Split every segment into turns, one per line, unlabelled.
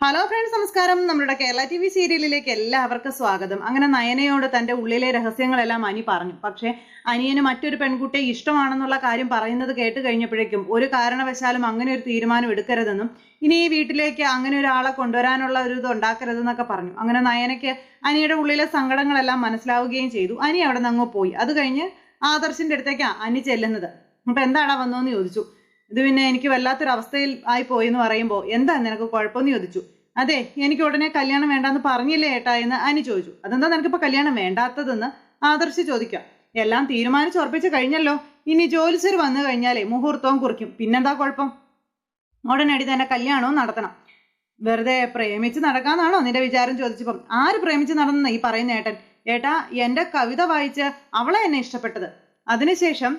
Hello friends നമസ്കാരം. നമ്മുടെ Kerala T V സീരിയലിലേക്ക് എല്ലാവർക്കും സ്വാഗതം. അങ്ങനെ നയനയോട് തന്റെ ഉള്ളിലെ രഹസ്യങ്ങളെല്ലാം അനി പറഞ്ഞു. പക്ഷേ അനിയന് മറ്റൊരു പെൺകുട്ടിയെ ഇഷ്ടമാണെന്നുള്ള കാര്യം പറയുന്നത് കേട്ട് കഴിഞ്ഞപ്പോഴേക്കും ഒരു കാരണവശാലും അങ്ങനെ ഒരു തീരുമാനം എടുക്കരുതെന്നും ഇനി ഈ വീട്ടിലേക്ക് അങ്ങനെ ഒരാളെ കൊണ്ടുവരാനുള്ള ഒരു ഇത് ഉണ്ടാക്കരുതെന്നൊക്കെ പറഞ്ഞു. അങ്ങനെ നയനയ്ക്ക് അനിയുടെ ഉള്ളിലെ സങ്കടങ്ങളെല്ലാം മനസ്സിലാവുകയും ചെയ്തു. അനി അവിടെ നിന്ന് അങ്ങ് പോയി. അത് കഴിഞ്ഞ് ആദർശിന്റെ അടുത്തേക്കാണ് അനി ചെല്ലുന്നത്. അപ്പൊ എന്താടാ വന്നോന്ന് ചോദിച്ചു. ഇത് പിന്നെ എനിക്ക് വല്ലാത്തൊരവസ്ഥയിൽ ആയി പോയി എന്ന് പറയുമ്പോൾ എന്താ നിനക്ക് കുഴപ്പമെന്ന് ചോദിച്ചു? അതെ എനിക്ക് ഉടനെ കല്യാണം വേണ്ടാന്ന് പറഞ്ഞില്ലേ ഏട്ടാ? എന്ന് അനി ചോദിച്ചു. അതെന്താ നിനക്കിപ്പോൾ കല്യാണം വേണ്ടാത്തതെന്ന്? ആദർശ് ചോദിക്കാം. എല്ലാം തീരുമാനിച്ച് ഉറപ്പിച്ച് കഴിഞ്ഞല്ലോ. ഇനി ജോലിസർ വന്നു കഴിഞ്ഞാലേ മുഹൂർത്തവും കുറിക്കും. പിന്നെന്താ കുഴപ്പം? ഉടനടി തന്നെ കല്യാണവും നടത്തണം. വെറുതെ പ്രേമിച്ച് നടക്കാന്നാണോ നിന്റെ വിചാരം? ചോദിച്ചപ്പം ആര് പ്രേമിച്ച് നടന്ന ഈ പറയുന്ന ഏട്ടൻ? ഏട്ടാ എന്റെ കവിത വായിച്ച് അവളെ എന്നെ ഇഷ്ടപ്പെട്ടത്. അതിനുശേഷം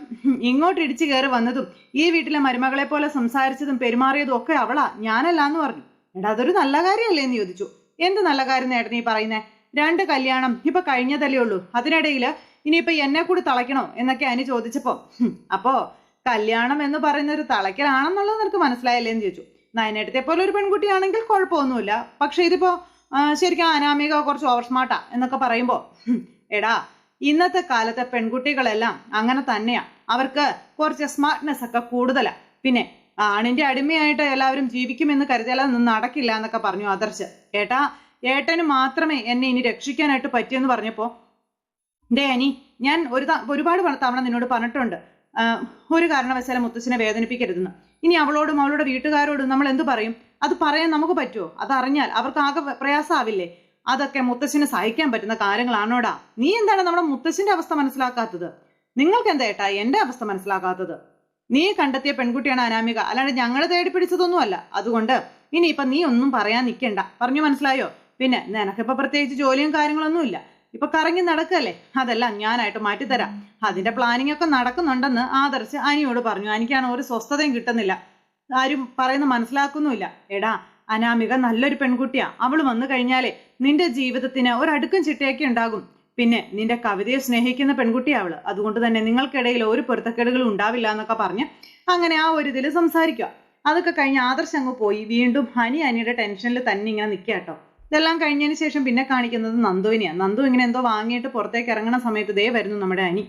ഇങ്ങോട്ട് ഇടിച്ചു കയറി വന്നതും ഈ വീട്ടിലെ മരുമകളെ പോലെ സംസാരിച്ചതും പെരുമാറിയതും ഒക്കെ അവളാ ഞാനല്ല എന്ന് പറഞ്ഞു. എടാ അതൊരു നല്ല കാര്യമല്ലേ എന്ന് ചോദിച്ചു. എന്ത് നല്ല കാര്യം നേട്ടൻ പറയുന്നേ? രണ്ട് കല്യാണം ഇപ്പൊ കഴിഞ്ഞതല്ലേ ഉള്ളൂ. അതിനിടയിൽ ഇനിയിപ്പൊ എന്നെ കൂടി തളയ്ക്കണോ എന്നൊക്കെ അനു ചോദിച്ചപ്പോ അപ്പോ കല്യാണം എന്ന് പറയുന്ന ഒരു തളയ്ക്കലാണെന്നുള്ളത് നിനക്ക് മനസ്സിലായല്ലേ എന്ന് ചോദിച്ചു. നയനേട്ടത്തെ പോലെ ഒരു പെൺകുട്ടിയാണെങ്കിൽ കുഴപ്പമൊന്നുമില്ല. പക്ഷെ ഇതിപ്പോ ശരിക്കും അനാമിക കുറച്ച് ഓവർ സ്മാർട്ടാ എന്നൊക്കെ പറയുമ്പോ എടാ ഇന്നത്തെ കാലത്തെ പെൺകുട്ടികളെല്ലാം അങ്ങനെ തന്നെയാ. അവർക്ക് കുറച്ച് സ്മാർട്ട്നെസ് ഒക്കെ കൂടുതലാ. പിന്നെ ആണിന്റെ അടിമയായിട്ട് എല്ലാവരും ജീവിക്കുമെന്ന് കരുതിയാലൊന്നും നടക്കില്ല എന്നൊക്കെ പറഞ്ഞു ആദർശ്. ഏട്ടാ ഏട്ടന് മാത്രമേ എന്നെ ഇനി രക്ഷിക്കാനായിട്ട് പറ്റിയെന്ന് പറഞ്ഞപ്പോ ഡേ അനി ഞാൻ ഒരു ഒരുപാട് തവണ നിന്നോട് പറഞ്ഞിട്ടുണ്ട്. ഒരു കാരണവശാലും മുത്തച്ഛനെ വേദനിപ്പിക്കരുതെന്ന്. ഇനി അവളോടും അവളുടെ വീട്ടുകാരോടും നമ്മൾ എന്തു പറയും? അത് പറയാൻ നമുക്ക് പറ്റുമോ അതറിഞ്ഞാൽ അവർക്ക് ആകെ പ്രയാസമാവില്ലേ? അതൊക്കെ മുത്തശ്ശിന് സഹിക്കാൻ പറ്റുന്ന കാര്യങ്ങളാണോടാ? നീ എന്താണ് നമ്മുടെ മുത്തശ്ശിന്റെ അവസ്ഥ മനസ്സിലാക്കാത്തത്? നിങ്ങൾക്ക് എന്താ ഏട്ടാ എന്റെ അവസ്ഥ മനസ്സിലാക്കാത്തത്? നീ കണ്ടെത്തിയ പെൺകുട്ടിയാണ് അനാമിക. അല്ലാണ്ട് ഞങ്ങൾ തേടി പിടിച്ചതൊന്നുമല്ല. അതുകൊണ്ട് ഇനി ഇനിയിപ്പൊ നീ ഒന്നും പറയാൻ നിൽക്കണ്ട പറഞ്ഞു മനസ്സിലായോ? പിന്നെ നിനക്കിപ്പോ പ്രത്യേകിച്ച് ജോലിയും കാര്യങ്ങളൊന്നും ഇല്ല ഇപ്പൊ കറങ്ങി നടക്കല്ലേ? അതെല്ലാം ഞാനായിട്ട് മാറ്റിത്തരാം. അതിന്റെ പ്ലാനിങ് ഒക്കെ നടക്കുന്നുണ്ടെന്ന് ആദർശ് അനിയോട് പറഞ്ഞു. എനിക്കാണ് ഒരു സ്വസ്ഥതയും കിട്ടുന്നില്ല. ആരും പറയുന്ന മനസ്സിലാക്കുന്നുമില്ല. എടാ അനാമിക നല്ലൊരു പെൺകുട്ടിയാ. അവൾ വന്നു കഴിഞ്ഞാലേ നിന്റെ ജീവിതത്തിന് ഒരടുക്കും ചിട്ടയൊക്കെ ഉണ്ടാകും. പിന്നെ നിന്റെ കവിതയെ സ്നേഹിക്കുന്ന പെൺകുട്ടിയാ അവൾ. അതുകൊണ്ട് തന്നെ നിങ്ങൾക്കിടയിൽ ഒരു പൊരുത്തക്കേടുകളും ഉണ്ടാവില്ല എന്നൊക്കെ പറഞ്ഞ് അങ്ങനെ ആ ഒരു ഇതിൽ സംസാരിക്കുക അതൊക്കെ കഴിഞ്ഞ് ആദർശ് അങ്ങ് പോയി. വീണ്ടും ഹനി അനിയുടെ ടെൻഷനിൽ തന്നെ ഇങ്ങനെ നിൽക്കുക കേട്ടോ. ഇതെല്ലാം കഴിഞ്ഞതിന് ശേഷം പിന്നെ കാണിക്കുന്നത് നന്ദുവിനെയാണ് നന്ദു ഇങ്ങനെ എന്തോ വാങ്ങിയിട്ട് പുറത്തേക്ക് ഇറങ്ങുന്ന സമയത്ത് ദേ വരുന്നു നമ്മുടെ അനി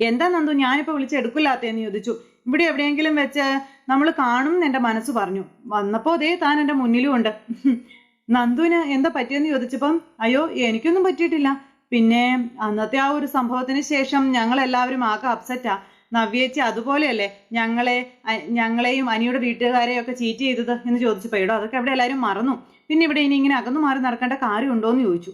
എന്താ നന്ദു? ഞാനിപ്പോ വിളിച്ച് എടുക്കില്ലാത്തേന്ന് ചോദിച്ചു. ഇവിടെ എവിടെയെങ്കിലും വെച്ച് നമ്മൾ കാണും എന്ന് എന്റെ മനസ്സ് പറഞ്ഞു. വന്നപ്പോൾ അതേ താൻ എന്റെ മുന്നിലും ഉണ്ട്. നന്ദുവിന് എന്താ പറ്റിയെന്ന് ചോദിച്ചപ്പം അയ്യോ എനിക്കൊന്നും പറ്റിയിട്ടില്ല. പിന്നെ അന്നത്തെ ആ ഒരു സംഭവത്തിന് ശേഷം ഞങ്ങൾ എല്ലാവരും ആകെ അപ്സെറ്റാ നവ്യേച്ചി അതുപോലെയല്ലേ ഞങ്ങളെ ഞങ്ങളെയും അനിയുടെ വീട്ടുകാരെയും ഒക്കെ ചീറ്റ് ചെയ്തത്? എന്ന് ചോദിച്ചപ്പോ എടോ അതൊക്കെ അവിടെ എല്ലാവരും മറന്നു. പിന്നെ ഇവിടെ ഇനി ഇങ്ങനെ അകന്നു മാറി നടക്കേണ്ട കാര്യമുണ്ടോ എന്ന് ചോദിച്ചു.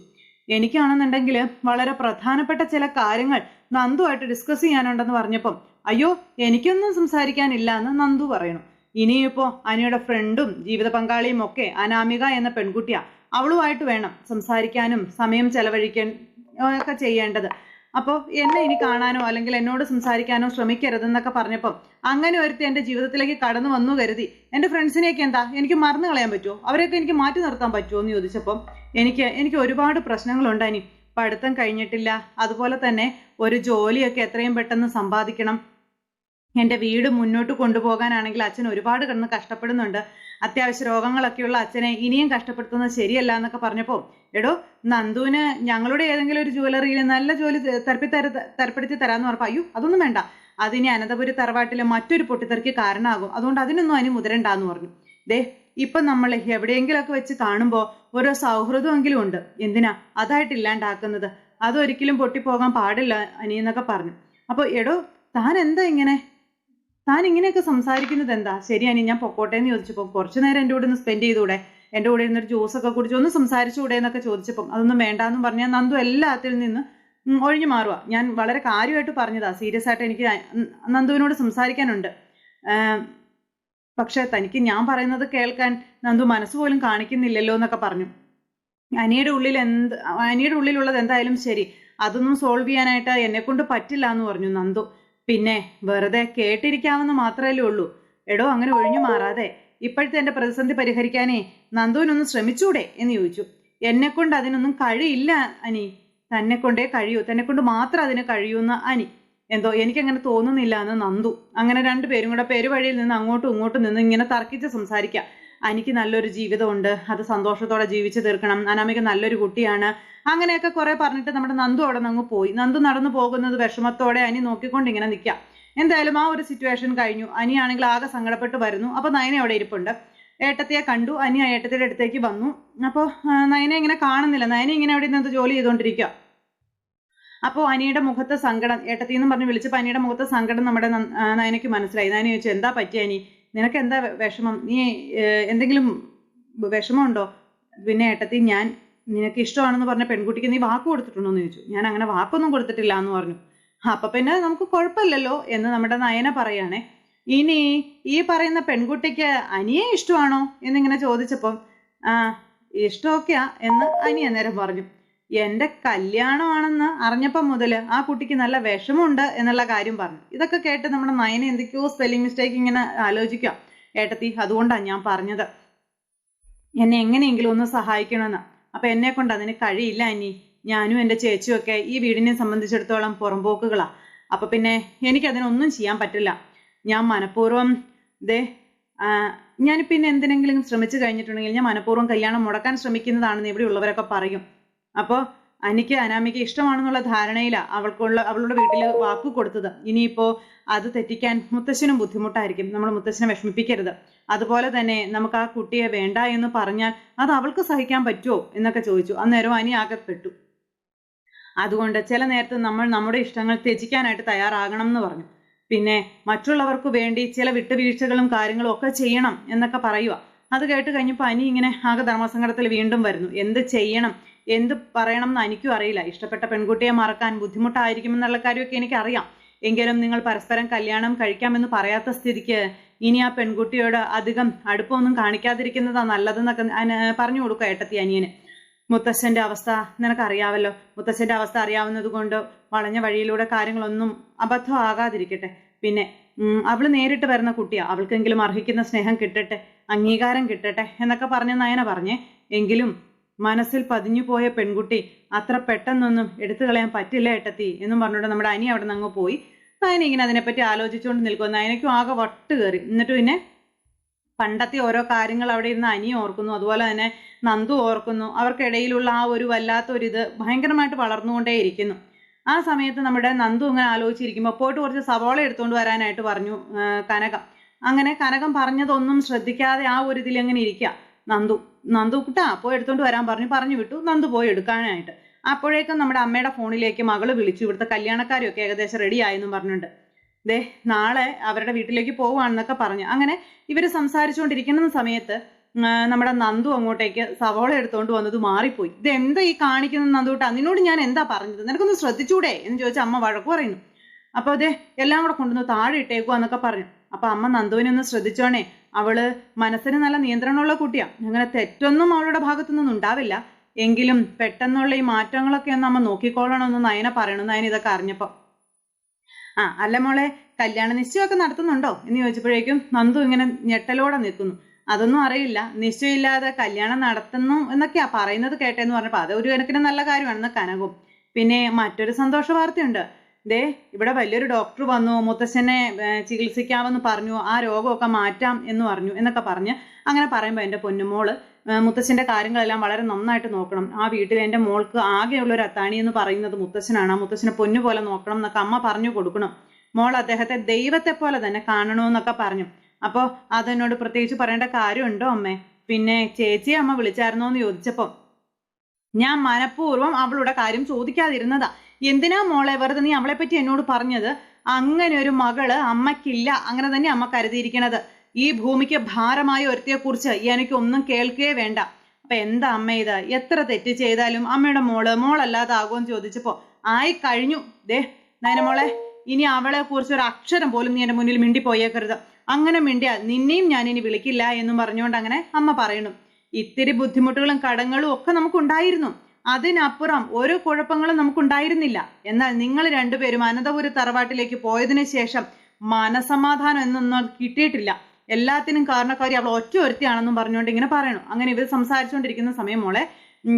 എനിക്കാണെന്നുണ്ടെങ്കിൽ വളരെ പ്രധാനപ്പെട്ട ചില കാര്യങ്ങൾ നന്ദുവായിട്ട് ഡിസ്കസ് ചെയ്യാനുണ്ടെന്ന് പറഞ്ഞപ്പം അയ്യോ എനിക്കൊന്നും സംസാരിക്കാനില്ല എന്ന് നന്ദു പറയുന്നു. ഇനിയിപ്പോ അനിയുടെ ഫ്രണ്ടും ജീവിത പങ്കാളിയും ഒക്കെ അനാമിക എന്ന പെൺകുട്ടിയാ. അവളുമായിട്ട് വേണം സംസാരിക്കാനും സമയം ചെലവഴിക്കാൻ ഒക്കെ ചെയ്യേണ്ടത്. അപ്പോൾ എന്നെ ഇനി കാണാനോ അല്ലെങ്കിൽ എന്നോട് സംസാരിക്കാനോ ശ്രമിക്കരുതെന്നൊക്കെ പറഞ്ഞപ്പം അങ്ങനെ ഒരുത്തി എന്റെ ജീവിതത്തിലേക്ക് കടന്നു വന്നു കരുതി. എന്റെ ഫ്രണ്ട്സിനെയൊക്കെ എന്താ? എനിക്ക് മറന്നു കളയാൻ പറ്റുമോ? അവരെയൊക്കെ എനിക്ക് മാറ്റി നിർത്താൻ പറ്റുമോ എന്ന് ചോദിച്ചപ്പം എനിക്ക് എനിക്ക് ഒരുപാട് പ്രശ്നങ്ങളുണ്ട് ഇനി. പഠിത്തം കഴിഞ്ഞിട്ടില്ല. അതുപോലെ തന്നെ ഒരു ജോലിയൊക്കെ എത്രയും പെട്ടെന്ന് സമ്പാദിക്കണം. എന്റെ വീട് മുന്നോട്ട് കൊണ്ടുപോകാനാണെങ്കിൽ അച്ഛൻ ഒരുപാട് കിടന്ന് കഷ്ടപ്പെടുന്നുണ്ട്. അത്യാവശ്യ രോഗങ്ങളൊക്കെയുള്ള അച്ഛനെ ഇനിയും കഷ്ടപ്പെടുത്തുന്നത് ശരിയല്ല എന്നൊക്കെ പറഞ്ഞപ്പോൾ എടോ നന്ദുവിന് ഞങ്ങളുടെ ഏതെങ്കിലും ഒരു ജുവലറിയിൽ നല്ല ജോലി തരപ്പി തര തരപ്പെടുത്തി തരാമെന്ന് പറഞ്ഞപ്പോൾ അയ്യോ അതൊന്നും വേണ്ട. അതിനി അനന്തപുരി തറവാട്ടിലെ മറ്റൊരു പൊട്ടിത്തെറിക്ക് കാരണമാകും. അതുകൊണ്ട് അതിനൊന്നും അതിന് മുതിരണ്ടാന്ന് പറഞ്ഞു. ദേ ഇപ്പം നമ്മൾ എവിടെയെങ്കിലുമൊക്കെ വെച്ച് കാണുമ്പോൾ ഓരോ സൗഹൃദമെങ്കിലും ഉണ്ട്. എന്തിനാ? അതായിട്ട് ഇല്ലാണ്ടാക്കുന്നത് അതൊരിക്കലും പൊട്ടിപ്പോകാൻ പാടില്ല അനിയെന്നൊക്കെ പറഞ്ഞു. അപ്പോൾ എടോ താൻ എന്താ ഇങ്ങനെ? താൻ ഇങ്ങനെയൊക്കെ സംസാരിക്കുന്നത് എന്താ? ശരിയാണ് ഞാൻ പൊക്കോട്ടെ എന്ന് ചോദിച്ചപ്പോൾ കുറച്ചു നേരം എന്റെ കൂടെ ഒന്ന് സ്പെൻഡ് ചെയ്തൂടെ? എന്റെ കൂടെ ഇരുന്നൊരു ജ്യൂസൊക്കെ കുടിച്ച് ഒന്ന് സംസാരിച്ചുകൂടെ എന്നൊക്കെ ചോദിച്ചപ്പം അതൊന്നും വേണ്ടാന്നും പറഞ്ഞാൽ നന്ദു എല്ലാത്തിൽ നിന്ന് ഒഴിഞ്ഞു മാറുക ഞാൻ വളരെ കാര്യമായിട്ട് പറഞ്ഞതാ. സീരിയസ് ആയിട്ട് എനിക്ക് നന്ദുവിനോട് സംസാരിക്കാനുണ്ട്. പക്ഷെ തനിക്ക് ഞാൻ പറയുന്നത് കേൾക്കാൻ നന്ദു മനസ്സ് പോലും കാണിക്കുന്നില്ലല്ലോ എന്നൊക്കെ പറഞ്ഞു. അനിയുടെ ഉള്ളിൽ എന്ത് അനിയുടെ ഉള്ളിലുള്ളത് എന്തായാലും ശരി. അതൊന്നും സോൾവ് ചെയ്യാനായിട്ട് എന്നെ കൊണ്ട് പറ്റില്ല എന്ന് പറഞ്ഞു നന്ദു. പിന്നെ വെറുതെ കേട്ടിരിക്കാമെന്ന് മാത്രമല്ലേ ഉള്ളൂ. എടോ അങ്ങനെ ഒഴിഞ്ഞു മാറാതെ. ഇപ്പോഴത്തെ എന്റെ പ്രതിസന്ധി പരിഹരിക്കാനേ നന്ദുവിനൊന്ന് ശ്രമിച്ചൂടെ എന്ന് ചോദിച്ചു. എന്നെ കൊണ്ട് അതിനൊന്നും കഴിയില്ല അനി. തന്നെ കൊണ്ടേ കഴിയൂ. തന്നെ കൊണ്ട് മാത്രം അതിന് കഴിയൂന്ന് അനി. എന്തോ എനിക്കങ്ങനെ തോന്നുന്നില്ല എന്ന് നന്ദു. അങ്ങനെ രണ്ടുപേരും കൂടെ പെരുവഴിയിൽ നിന്ന് അങ്ങോട്ടും ഇങ്ങോട്ടും നിന്ന് ഇങ്ങനെ തർക്കിച്ച് സംസാരിക്കാം. എനിക്ക് നല്ലൊരു ജീവിതമുണ്ട്. അത് സന്തോഷത്തോടെ ജീവിച്ചു തീർക്കണം. അനാമിക നല്ലൊരു കുട്ടിയാണ്. അങ്ങനെയൊക്കെ കുറെ പറഞ്ഞിട്ട് നമ്മുടെ നന്ദു അവിടെ നിന്ന് പോയി. നന്ദു നടന്നു പോകുന്നത് വിഷമത്തോടെ അനി നോക്കിക്കൊണ്ട് ഇങ്ങനെ നിൽക്കാം. എന്തായാലും ആ ഒരു സിറ്റുവേഷൻ കഴിഞ്ഞു. അനിയാണെങ്കിൽ ആകെ സങ്കടപ്പെട്ട് വരുന്നു. അപ്പൊ നയന അവിടെ ഇരിപ്പുണ്ട്. ഏട്ടത്തിയെ കണ്ടു. അനി ആ ഏട്ടത്തിയുടെ അടുത്തേക്ക് വന്നു. അപ്പോൾ നയന ഇങ്ങനെ കാണുന്നില്ല. നയന ഇങ്ങനെ അവിടെ നിന്ന് ജോലി ചെയ്തുകൊണ്ടിരിക്കുക അപ്പോൾ അനിയുടെ മുഖത്തെ സങ്കടം ഏട്ടത്തി എന്ന് പറഞ്ഞ് വിളിച്ചപ്പോൾ അനിയുടെ മുഖത്തെ സങ്കടം നമ്മുടെ നയനയ്ക്ക് മനസ്സിലായി. നയന ചോദിച്ചു എന്താ പറ്റിയ അനി? നിനക്ക് എന്താ വിഷമം? നീ എന്തെങ്കിലും വിഷമമുണ്ടോ? പിന്നെ ഏട്ടത്തി ഞാൻ നിനക്ക് ഇഷ്ടമാണെന്ന് പറഞ്ഞ പെൺകുട്ടിക്ക് നീ വാക്ക് കൊടുത്തിട്ടുണ്ടോ എന്ന് ചോദിച്ചു. ഞാൻ അങ്ങനെ വാക്കൊന്നും കൊടുത്തിട്ടില്ല എന്ന് പറഞ്ഞു. അപ്പൊ പിന്നെ നമുക്ക് കുഴപ്പമില്ലല്ലോ എന്ന് നമ്മുടെ നയന പറയാണേ. ഇനി ഈ പറയുന്ന പെൺകുട്ടിക്ക് അനിയെ ഇഷ്ടമാണോ എന്നിങ്ങനെ ചോദിച്ചപ്പം ആ ഇഷ്ടമൊക്കെയാ എന്ന് അനിയ നേരം പറഞ്ഞു. എന്റെ കല്യാണമാണെന്ന് അറിഞ്ഞപ്പം മുതൽ ആ കുട്ടിക്ക് നല്ല വിഷമമുണ്ട് എന്നുള്ള കാര്യം പറഞ്ഞു. ഇതൊക്കെ കേട്ട് നമ്മുടെ നയന എന്തൊക്കെയോ സ്പെല്ലിംഗ് മിസ്റ്റേക്ക് ഇങ്ങനെ ആലോചിക്കാം ഏട്ടത്തി അതുകൊണ്ടാണ് ഞാൻ പറഞ്ഞത്. എന്നെ എങ്ങനെയെങ്കിലും ഒന്ന് സഹായിക്കണമെന്ന്. അപ്പൊ എന്നെ കൊണ്ട് അതിന് കഴിയില്ല അനി. ഞാനും എന്റെ ചേച്ചിയും ഒക്കെ ഈ വീടിനെ സംബന്ധിച്ചിടത്തോളം പുറംപോക്കുകളാ. അപ്പൊ പിന്നെ എനിക്കതിനൊന്നും ചെയ്യാൻ പറ്റില്ല. ഞാൻ മനഃപൂർവം ദേ ഞാൻ പിന്നെ എന്തിനെങ്കിലും ശ്രമിച്ചു കഴിഞ്ഞിട്ടുണ്ടെങ്കിൽ ഞാൻ മനഃപൂർവം കല്യാണം മുടക്കാൻ ശ്രമിക്കുന്നതാണെന്ന് ഇവിടെയുള്ളവരൊക്കെ പറയും. അപ്പോൾ അനിക്ക് അനാമിക്ക് ഇഷ്ടമാണെന്നുള്ള ധാരണയിലാണ് അവൾക്കുള്ള അവളുടെ വീട്ടിൽ വാക്ക് കൊടുത്തത്. ഇനിയിപ്പോൾ അത് തെറ്റിക്കാൻ മുത്തശ്ശനും ബുദ്ധിമുട്ടായിരിക്കും. നമ്മൾ മുത്തശ്ശനെ വിഷമിപ്പിക്കരുത്. അതുപോലെ തന്നെ നമുക്ക് ആ കുട്ടിയെ വേണ്ട എന്ന് പറഞ്ഞാൽ അത് അവൾക്ക് സഹിക്കാൻ പറ്റുമോ എന്നൊക്കെ ചോദിച്ചു. അന്നേരം അനി ആകെപ്പെട്ടു. അതുകൊണ്ട് ചില നേരത്ത് നമ്മൾ നമ്മുടെ ഇഷ്ടങ്ങൾ ത്യജിക്കാനായിട്ട് തയ്യാറാകണം എന്ന് പറഞ്ഞു. പിന്നെ മറ്റുള്ളവർക്ക് വേണ്ടി ചില വിട്ടുവീഴ്ചകളും കാര്യങ്ങളും ഒക്കെ ചെയ്യണം എന്നൊക്കെ പറയുക അത് കേട്ട് കഴിഞ്ഞപ്പോൾ അനി ഇങ്ങനെ ആകെ ധർമ്മസങ്കടത്തിൽ വീണ്ടും വരുന്നു. എന്ത് ചെയ്യണം? എന്ത് പറയണം എന്ന് എനിക്കും അറിയില്ല. ഇഷ്ടപ്പെട്ട പെൺകുട്ടിയെ മറക്കാൻ ബുദ്ധിമുട്ടായിരിക്കും ബുദ്ധിമുട്ടായിരിക്കുമെന്നുള്ള കാര്യമൊക്കെ എനിക്കറിയാം. എങ്കിലും നിങ്ങൾ പരസ്പരം കല്യാണം കഴിക്കാമെന്ന് പറയാത്ത സ്ഥിതിക്ക് ഇനി ആ പെൺകുട്ടിയോട് അധികം അടുപ്പമൊന്നും കാണിക്കാതിരിക്കുന്നതാ നല്ലതെന്നൊക്കെ പറഞ്ഞു കൊടുക്കുക ഏട്ടത്തി അനിയന്. മുത്തശ്ശന്റെ അവസ്ഥ നിനക്കറിയാവല്ലോ. മുത്തശ്ശന്റെ അവസ്ഥ അറിയാവുന്നത് കൊണ്ട് വളഞ്ഞ വഴിയിലൂടെ കാര്യങ്ങളൊന്നും അബദ്ധമാകാതിരിക്കട്ടെ പിന്നെ അവൾ നേരിട്ട് വരുന്ന കുട്ടിയാ. അവൾക്കെങ്കിലും അർഹിക്കുന്ന സ്നേഹം കിട്ടട്ടെ അംഗീകാരം കിട്ടട്ടെ എന്നൊക്കെ പറഞ്ഞ നയന പറഞ്ഞേ. എങ്കിലും മനസ്സിൽ പതിഞ്ഞു പോയ പെൺകുട്ടി അത്ര പെട്ടെന്നൊന്നും എടുത്തു കളയാൻ പറ്റില്ല ഏട്ടത്തി എന്നും പറഞ്ഞുകൊണ്ട് നമ്മുടെ അനി അവിടെ നിന്ന് അങ്ങ് പോയി. നയന ഇങ്ങനെ അതിനെപ്പറ്റി ആലോചിച്ചുകൊണ്ട് നിൽക്കും നയനയ്ക്കും ആകെ വട്ട് കയറി. എന്നിട്ട് പിന്നെ പണ്ടത്തെ ഓരോ കാര്യങ്ങൾ അവിടെ ഇരുന്ന് അനി ഓർക്കുന്നു. അതുപോലെ തന്നെ നന്ദു ഓർക്കുന്നു. അവർക്കിടയിലുള്ള ആ ഒരു വല്ലാത്തൊരിത് ഭയങ്കരമായിട്ട് വളർന്നുകൊണ്ടേയിരിക്കുന്നു ആ സമയത്ത് നമ്മുടെ നന്ദു ഇങ്ങനെ ആലോചിച്ചിരിക്കുമ്പോൾ പോയിട്ട് കുറച്ച് സവോള എടുത്തുകൊണ്ട് വരാനായിട്ട് പറഞ്ഞു കനകം. അങ്ങനെ കനകം പറഞ്ഞതൊന്നും ശ്രദ്ധിക്കാതെ ആ ഒരു ഇതിൽ അങ്ങനെ ഇരിക്കുക നന്ദു നന്ദു കുട്ടാ പോയി എടുത്തോണ്ട് വരാൻ പറഞ്ഞു പറഞ്ഞു വിട്ടു. നന്ദു പോയി എടുക്കാനായിട്ട്. അപ്പോഴേക്കും നമ്മുടെ അമ്മയുടെ ഫോണിലേക്ക് മകൾ വിളിച്ചു. ഇവിടുത്തെ കല്യാണക്കാരൊക്കെ ഏകദേശം റെഡി ആയെന്നും പറഞ്ഞിട്ടുണ്ട്. ദേ നാളെ അവരുടെ വീട്ടിലേക്ക് പോവാണെന്നൊക്കെ പറഞ്ഞു. അങ്ങനെ ഇവർ സംസാരിച്ചുകൊണ്ടിരിക്കുന്ന സമയത്ത് നമ്മുടെ നന്ദു അങ്ങോട്ടേക്ക് സവോള എടുത്തോണ്ട് വന്നത് മാറിപ്പോയി. ഇത് എന്താ ഈ കാണിക്കുന്നത് നന്ദുട്ടാ നിന്നോട് ഞാൻ എന്താ പറഞ്ഞത്? നിനക്കൊന്ന് ശ്രദ്ധിച്ചൂടെ? എന്ന് ചോദിച്ച അമ്മ വഴക്ക് പറയുന്നു. അപ്പൊ അതെ എല്ലാം കൂടെ കൊണ്ടുവന്ന് താഴെ ഇട്ടേക്കുക എന്നൊക്കെ പറഞ്ഞു. അപ്പൊ അമ്മ നന്ദുവിനെ ഒന്ന് ശ്രദ്ധിച്ചോണേ. അവൾ മനസ്സിന് നല്ല നിയന്ത്രണമുള്ള കുട്ടിയാണ് അങ്ങനെ തെറ്റൊന്നും അവളുടെ ഭാഗത്തു ഉണ്ടാവില്ല. എങ്കിലും പെട്ടെന്നുള്ള ഈ മാറ്റങ്ങളൊക്കെ ഒന്ന് അമ്മ നോക്കിക്കോളണമെന്ന് നയന പറയണം നയന ഇതൊക്കെ അറിഞ്ഞപ്പോ. ആ അല്ല മോളെ കല്യാണ നിശ്ചയമൊക്കെ നടത്തുന്നുണ്ടോ? എന്ന് ചോദിച്ചപ്പോഴേക്കും നന്ദു ഇങ്ങനെ ഞെട്ടലോടെ നിൽക്കുന്നു. അതൊന്നും അറിയില്ല. നിശ്ചയമില്ലാതെ കല്യാണം നടത്തുന്നു എന്നൊക്കെയാ പറയുന്നത് കേട്ടേന്ന് പറഞ്ഞപ്പോൾ അത് ഒരു കണക്കിന് നല്ല കാര്യമാണെന്ന് കനകും. പിന്നെ മറ്റൊരു സന്തോഷ വാർത്തയുണ്ട് ദേ ഇവിടെ വലിയൊരു ഡോക്ടർ വന്നു മുത്തശ്ശനെ ചികിത്സിക്കാമെന്ന് പറഞ്ഞു ആ രോഗമൊക്കെ മാറ്റാം എന്ന് പറഞ്ഞു എന്നൊക്കെ പറഞ്ഞ് അങ്ങനെ പറയുമ്പോൾ എന്റെ പൊന്നുമോൾ മുത്തശ്ശന്റെ കാര്യങ്ങളെല്ലാം വളരെ നന്നായിട്ട് നോക്കണം. ആ വീട്ടിൽ എന്റെ മോൾക്ക് ആകെയുള്ള ഒരു അത്താണി എന്ന് പറയുന്നത് മുത്തശ്ശനാണ്. ആ മുത്തശ്ശനെ പൊന്നു പോലെ നോക്കണം എന്നൊക്കെ അമ്മ പറഞ്ഞു കൊടുക്കണം. മോൾ അദ്ദേഹത്തെ ദൈവത്തെ പോലെ തന്നെ കാണണമെന്നൊക്കെ പറഞ്ഞു. അപ്പോൾ അതെന്നോട് പ്രത്യേകിച്ച് പറയേണ്ട കാര്യമുണ്ടോ അമ്മേ? പിന്നെ ചേച്ചിയെ അമ്മ വിളിച്ചായിരുന്നോ എന്ന് ചോദിച്ചപ്പോൾ ഞാൻ മനഃപൂർവം അവളുടെ കാര്യം ചോദിക്കാതിരുന്നതാ. എന്തിനാ മോളെ വെറുതെ നീ അവളെ പറ്റി എന്നോട് പറഞ്ഞത്? അങ്ങനെ ഒരു മകൾ അമ്മക്കില്ല അങ്ങനെ തന്നെ അമ്മ കരുതിയിരിക്കണത്. ഈ ഭൂമിക്ക് ഭാരമായ എനിക്ക് ഒന്നും കേൾക്കുകയേ വേണ്ട. അപ്പൊ എന്താ അമ്മ ഇത്? എത്ര തെറ്റ് ചെയ്താലും അമ്മയുടെ മോൾ മോളല്ലാതാകുമെന്ന് ചോദിച്ചപ്പോ ആയി കഴിഞ്ഞു. ദേ നയനമോളെ ഇനി അവളെ കുറിച്ച് ഒരു അക്ഷരം പോലും നീ എന്റെ മുന്നിൽ മിണ്ടിപ്പോയേക്കരുത്. അങ്ങനെ മിണ്ടിയാൽ നിന്നെയും ഞാൻ ഇനി വിളിക്കില്ല എന്നും പറഞ്ഞുകൊണ്ട് അങ്ങനെ അമ്മ പറയുന്നു. ഇത്തിരി ബുദ്ധിമുട്ടുകളും കടങ്ങളും ഒക്കെ നമുക്ക് ഉണ്ടായിരുന്നു അതിനപ്പുറം ഒരു കുഴപ്പങ്ങളും നമുക്ക് ഉണ്ടായിരുന്നില്ല എന്നാൽ നിങ്ങൾ രണ്ടുപേരും അനന്തപുര തറവാട്ടിലേക്ക് പോയതിനു ശേഷം മനസമാധാനം എന്നൊന്നും കിട്ടിയിട്ടില്ല. എല്ലാത്തിനും കാരണക്കാരി അവൾ ഒറ്റ ഒരുത്തിയാണെന്നും പറഞ്ഞുകൊണ്ട് ഇങ്ങനെ പറയണു. അങ്ങനെ ഇവർ സംസാരിച്ചുകൊണ്ടിരിക്കുന്ന സമയം മോളെ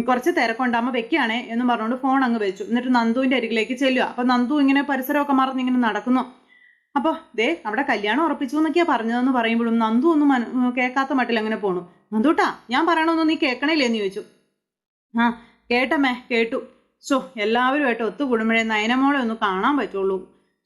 കുറച്ച് തിരക്കുണ്ട്. അമ്മ വെക്കുകയാണേ എന്ന് പറഞ്ഞുകൊണ്ട് ഫോൺ അങ്ങ് വെച്ചു. എന്നിട്ട് നന്ദുവിന്റെ അരികിലേക്ക് ചെല്ലുക. അപ്പൊ നന്ദു ഇങ്ങനെ പരിസരമൊക്കെ മറന്ന് ഇങ്ങനെ നടക്കുന്നു. അപ്പോൾ ദേ അവിടെ കല്യാണം ഉറപ്പിച്ചു എന്നൊക്കെയാ പറഞ്ഞതെന്ന് പറയുമ്പോഴും നന്ദു ഒന്നും കേൾക്കാത്ത മട്ടിൽ അങ്ങനെ പോണു. നന്ദൂട്ടാ ഞാൻ പറയണമെന്ന് നീ കേൾക്കണില്ലേ എന്ന് ചോദിച്ചു. ആ കേട്ടമ്മേ കേട്ടു. ഷോ എല്ലാവരുമായിട്ട് ഒത്തുകൂടുമ്പോഴേ നയനമോളെ ഒന്ന് കാണാൻ പറ്റുള്ളൂ.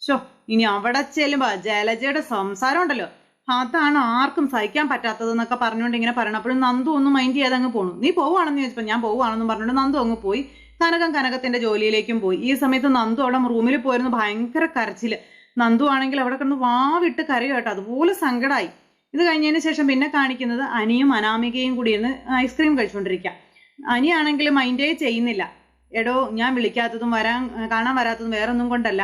ഷോ ഇനി അവിടെ ചെല്ലുമ്പോ ജലജയുടെ സംസാരം ഉണ്ടല്ലോ. അതാണ് ആർക്കും സഹിക്കാൻ പറ്റാത്തതെന്നൊക്കെ പറഞ്ഞുകൊണ്ട് ഇങ്ങനെ പറയണം അപ്പോഴും നന്ദു ഒന്ന് മൈൻഡ് ചെയ്യാതെ അങ്ങ് പോണു. നീ പോവാണെന്ന് ചോദിച്ചപ്പോൾ ഞാൻ പോവാണെന്ന് പറഞ്ഞുകൊണ്ട് നന്ദു അങ്ങ് പോയി. കനകം കനകത്തിന്റെ ജോലിയിലേക്കും പോയി. ഈ സമയത്ത് നന്ദു അവിടെ റൂമിൽ പോയിരുന്നു. ഭയങ്കര കരച്ചിൽ. നന്ദു ആണെങ്കിൽ അവിടെ കിടന്ന് വാവിട്ട് കരയോ അതുപോലെ സങ്കടമായി ഇത് കഴിഞ്ഞതിന് ശേഷം പിന്നെ കാണിക്കുന്നത് അനിയും അനാമികയും കൂടി ഇരുന്ന് ഐസ്ക്രീം കഴിച്ചുകൊണ്ടിരിക്കുക അനിയാണെങ്കിൽ മൈൻഡേ ചെയ്യുന്നില്ല. എടോ ഞാൻ വിളിക്കാത്തതും വരാൻ കാണാൻ വരാത്തതും വേറെ ഒന്നും കൊണ്ടല്ല.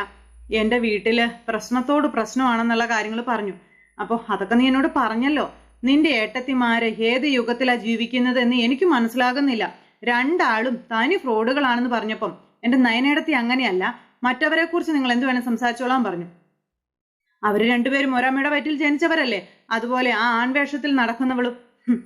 എന്റെ വീട്ടിൽ പ്രശ്നത്തോട് പ്രശ്നമാണെന്നുള്ള കാര്യങ്ങൾ പറഞ്ഞു. അപ്പോൾ അതൊക്കെ നീ എന്നോട് പറഞ്ഞല്ലോ. നിന്റെ ഏട്ടത്തിമാര് ഏത് യുഗത്തിലാണ് ജീവിക്കുന്നത് എന്ന് എനിക്ക് മനസ്സിലാകുന്നില്ല. രണ്ടാളും തനി ഫ്രോഡുകളാണെന്ന് പറഞ്ഞപ്പം എന്റെ നയനേടത്തി അങ്ങനെയല്ല. മറ്റവരെ കുറിച്ച് നിങ്ങൾ എന്ത് വേണം സംസാരിച്ചോളാൻ പറഞ്ഞു. അവർ രണ്ടുപേരും ഒരമ്മയുടെ വയറ്റിൽ ജനിച്ചവരല്ലേ? അതുപോലെ ആ ആൺവേഷത്തിൽ നടക്കുന്നവളും ഹും.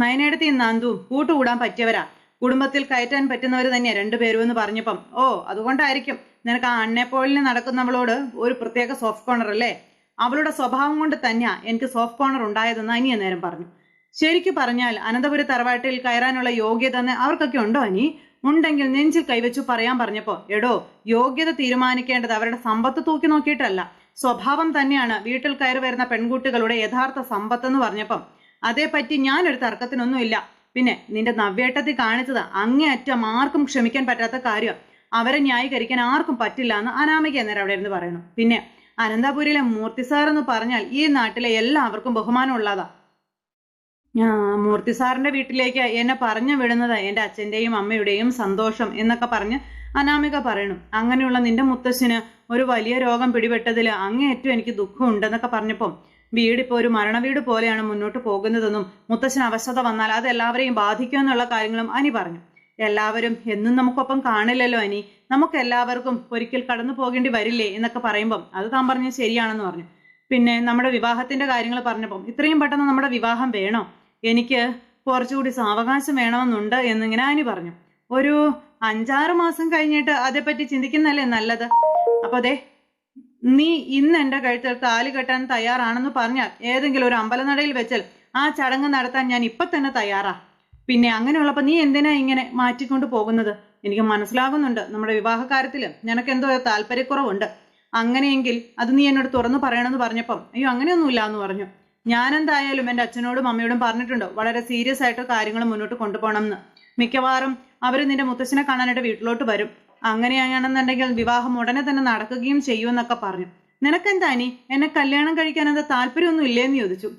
നയനയുടെ നയനേടത്തി നന്ദുവും കൂട്ടുകൂടാൻ പറ്റിയവരാ. കുടുംബത്തിൽ കയറ്റാൻ പറ്റുന്നവർ തന്നെയാ രണ്ടുപേരും എന്ന് പറഞ്ഞപ്പം. ഓ അതുകൊണ്ടായിരിക്കും നിനക്ക് ആ അണ്ണേപ്പോളിന് നടക്കുന്നവളോട് ഒരു പ്രത്യേക സോഫ്റ്റ് കോർണർ അല്ലേ? അവളുടെ സ്വഭാവം കൊണ്ട് തന്നെയാ എനിക്ക് സോഫ്റ്റ് കോർണർ ഉണ്ടായതെന്ന് അനിയ നേരം പറഞ്ഞു. ശരിക്കു പറഞ്ഞാൽ അനന്തപുരി തറവാട്ടിൽ കയറാനുള്ള യോഗ്യത അവർക്കൊക്കെ ഉണ്ടോ അനി? ഉണ്ടെങ്കിൽ നെഞ്ചിൽ കൈവച്ചു പറയാൻ പറഞ്ഞപ്പോ എടോ യോഗ്യത തീരുമാനിക്കേണ്ടത് അവരുടെ സമ്പത്ത് തൂക്കി നോക്കിയിട്ടല്ല. സ്വഭാവം തന്നെയാണ് വീട്ടിൽ കയറി വരുന്ന പെൺകുട്ടികളുടെ യഥാർത്ഥ സമ്പത്ത് എന്ന് പറഞ്ഞപ്പം അതേപ്പറ്റി ഞാനൊരു തർക്കത്തിനൊന്നുമില്ല. പിന്നെ നിന്റെ നവ്യേട്ടത്തിൽ കാണിച്ചത് അങ്ങേയറ്റം ആർക്കും ക്ഷമിക്കാൻ പറ്റാത്ത കാര്യം. അവരെ ന്യായീകരിക്കാൻ ആർക്കും പറ്റില്ല എന്ന് അനാമിക എന്നേരം അവിടെ ഇരുന്ന് പറയുന്നു. പിന്നെ അനന്തപുരിയിലെ മൂർത്തി സാർ എന്ന് പറഞ്ഞാൽ ഈ നാട്ടിലെ എല്ലാവർക്കും ബഹുമാനമുള്ളതാ ഉള്ളതാ. മൂർത്തി സാറിന്റെ വീട്ടിലേക്ക് എന്നെ പറഞ്ഞു വിടുന്നത് എന്റെ അച്ഛന്റെയും അമ്മയുടെയും സന്തോഷം എന്നൊക്കെ പറഞ്ഞ് അനാമിക പറയണം. അങ്ങനെയുള്ള നിന്റെ മുത്തശ്ശന് ഒരു വലിയ രോഗം പിടിപെട്ടതിൽ അങ്ങേയറ്റം എനിക്ക് ദുഃഖമുണ്ടെന്നൊക്കെ പറഞ്ഞപ്പം വീടിപ്പോ ഒരു മരണവീട് പോലെയാണ് മുന്നോട്ട് പോകുന്നതെന്നും മുത്തശ്ശന് അവശത വന്നാൽ അത് എല്ലാവരെയും ബാധിക്കും എന്നുള്ള കാര്യങ്ങളും അനി പറഞ്ഞു. എല്ലാവരും എന്നും നമുക്കൊപ്പം കാണില്ലല്ലോ അനി. നമുക്ക് എല്ലാവർക്കും ഒരിക്കൽ കടന്നു പോകേണ്ടി വരില്ലേ എന്നൊക്കെ പറയുമ്പം അത് താൻ പറഞ്ഞത് ശരിയാണെന്ന് പറഞ്ഞു. പിന്നെ നമ്മുടെ വിവാഹത്തിന്റെ കാര്യങ്ങൾ പറഞ്ഞപ്പം ഇത്രയും പെട്ടെന്ന് നമ്മുടെ വിവാഹം വേണോ? എനിക്ക് കുറച്ചുകൂടി സാവകാശം വേണമെന്നുണ്ട് എന്നിങ്ങനെ അനി പറഞ്ഞു. ഒരു അഞ്ചാറ് മാസം കഴിഞ്ഞിട്ട് അതേപ്പറ്റി ചിന്തിക്കുന്നല്ലേ നല്ലത്? അപ്പൊ അതെ നീ ഇന്ന് എന്റെ കഴുത്തിൽ താലി കെട്ടാൻ തയ്യാറാണെന്ന് പറഞ്ഞാൽ ഏതെങ്കിലും ഒരു അമ്പലനടയിൽ വെച്ചാൽ ആ ചടങ്ങ് നടത്താൻ ഞാൻ ഇപ്പൊ തന്നെ തയ്യാറാ. പിന്നെ അങ്ങനെയുള്ളപ്പോ നീ എന്തിനാ ഇങ്ങനെ മാറ്റിക്കൊണ്ട് പോകുന്നത്? എനിക്ക് മനസ്സിലാകുന്നുണ്ട് നമ്മുടെ വിവാഹ കാര്യത്തിൽ നിനക്ക് എന്തോ താല്പര്യക്കുറവുണ്ട്. അങ്ങനെയെങ്കിൽ അത് നീ എന്നോട് തുറന്നു പറയണമെന്ന് പറഞ്ഞപ്പം അയ്യോ അങ്ങനെയൊന്നുമില്ല എന്ന് പറഞ്ഞു. ഞാൻ എന്തായാലും എന്റെ അച്ഛനോടും അമ്മയോടും പറഞ്ഞിട്ടുണ്ട് വളരെ സീരിയസ് ആയിട്ട് കാര്യങ്ങൾ മുന്നോട്ട് കൊണ്ടുപോകണം എന്ന് മിക്കവാറും അവർ നിന്റെ മുത്തച്ഛനെ കാണാനായിട്ട് വീട്ടിലോട്ട് വരും. അങ്ങനെയാണെന്നുണ്ടെങ്കിൽ വിവാഹം ഉടനെ തന്നെ നടക്കുകയും ചെയ്യുമെന്നൊക്കെ പറഞ്ഞു. നിനക്കെന്താ എന്നെ കല്യാണം കഴിക്കാൻ എന്താ താല്പര്യമൊന്നും ഇല്ലേന്ന് ചോദിച്ചു.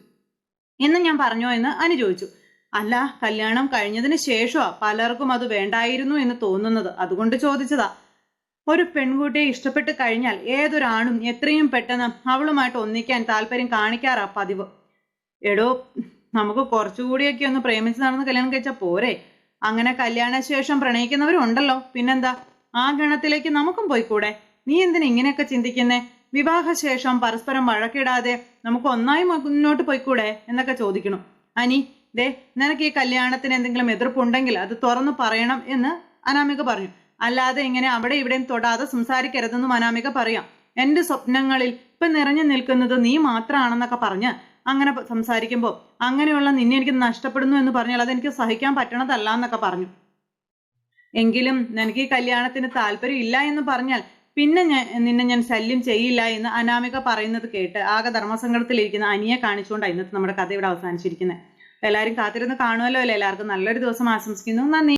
എന്ന് ഞാൻ പറഞ്ഞോ എന്ന് അനു ചോദിച്ചു. അല്ല കല്യാണം കഴിഞ്ഞതിന് ശേഷമാ പലർക്കും അത് വേണ്ടായിരുന്നു എന്ന് തോന്നുന്നത്. അതുകൊണ്ട് ചോദിച്ചതാ. ഒരു പെൺകുട്ടിയെ ഇഷ്ടപ്പെട്ട് കഴിഞ്ഞാൽ ഏതൊരാണും എത്രയും പെട്ടെന്ന് അവളുമായിട്ട് ഒന്നിക്കാൻ താല്പര്യം കാണിക്കാറാ പതിവ്. എടോ നമുക്ക് കുറച്ചുകൂടിയൊക്കെ ഒന്ന് പ്രേമിച്ച് നടന്ന് കല്യാണം കഴിച്ചാൽ പോരെ. അങ്ങനെ കല്യാണശേഷം പ്രണയിക്കുന്നവരുണ്ടല്ലോ. പിന്നെന്താ? ആ ഗണത്തിലേക്ക് നമുക്കും പോയിക്കൂടെ? നീ എന്തിനാ ഇങ്ങനെയൊക്കെ ചിന്തിക്കുന്നേ? വിവാഹശേഷം പരസ്പരം വഴക്കിടാതെ നമുക്ക് ഒന്നായി മുന്നോട്ട് പോയിക്കൂടെ എന്നൊക്കെ ചോദിക്കണം. അനി ദേ നിനക്ക് ഈ കല്യാണത്തിന് എന്തെങ്കിലും എതിർപ്പുണ്ടെങ്കിൽ അത് തുറന്നു പറയണം എന്ന് അനാമിക പറഞ്ഞു. അല്ലാതെ ഇങ്ങനെ അവിടെ ഇവിടെയും തൊടാതെ സംസാരിക്കരുതെന്നും അനാമിക പറയാം. എന്റെ സ്വപ്നങ്ങളിൽ ഇപ്പൊ നിറഞ്ഞു നിൽക്കുന്നത് നീ മാത്രമാണെന്നൊക്കെ പറഞ്ഞ് അങ്ങനെ സംസാരിക്കുമ്പോൾ അങ്ങനെയുള്ള നിന്നെ എനിക്ക് നഷ്ടപ്പെടുന്നു എന്ന് പറഞ്ഞാൽ അതെനിക്ക് സഹിക്കാൻ പറ്റണതല്ല എന്നൊക്കെ പറഞ്ഞു. എങ്കിലും നിനക്ക് ഈ കല്യാണത്തിന് താല്പര്യം ഇല്ല എന്ന് പറഞ്ഞാൽ പിന്നെ ഞാൻ നിന്നെ ഞാൻ ശല്യം ചെയ്യില്ല എന്ന് അനാമിക പറയുന്നത് കേട്ട് ആകെ ധർമ്മസങ്കടത്തിലിരിക്കുന്ന അനിയെ കാണിച്ചുകൊണ്ടാണ് ഇന്നത്തെ നമ്മുടെ കഥ ഇവിടെ അവസാനിച്ചിരിക്കുന്നത് എല്ലാവരും കാത്തിരുന്ന് കാണുമല്ലോ അല്ലേ? എല്ലാവർക്കും നല്ലൊരു ദിവസം ആശംസിക്കുന്നു. നന്ദി.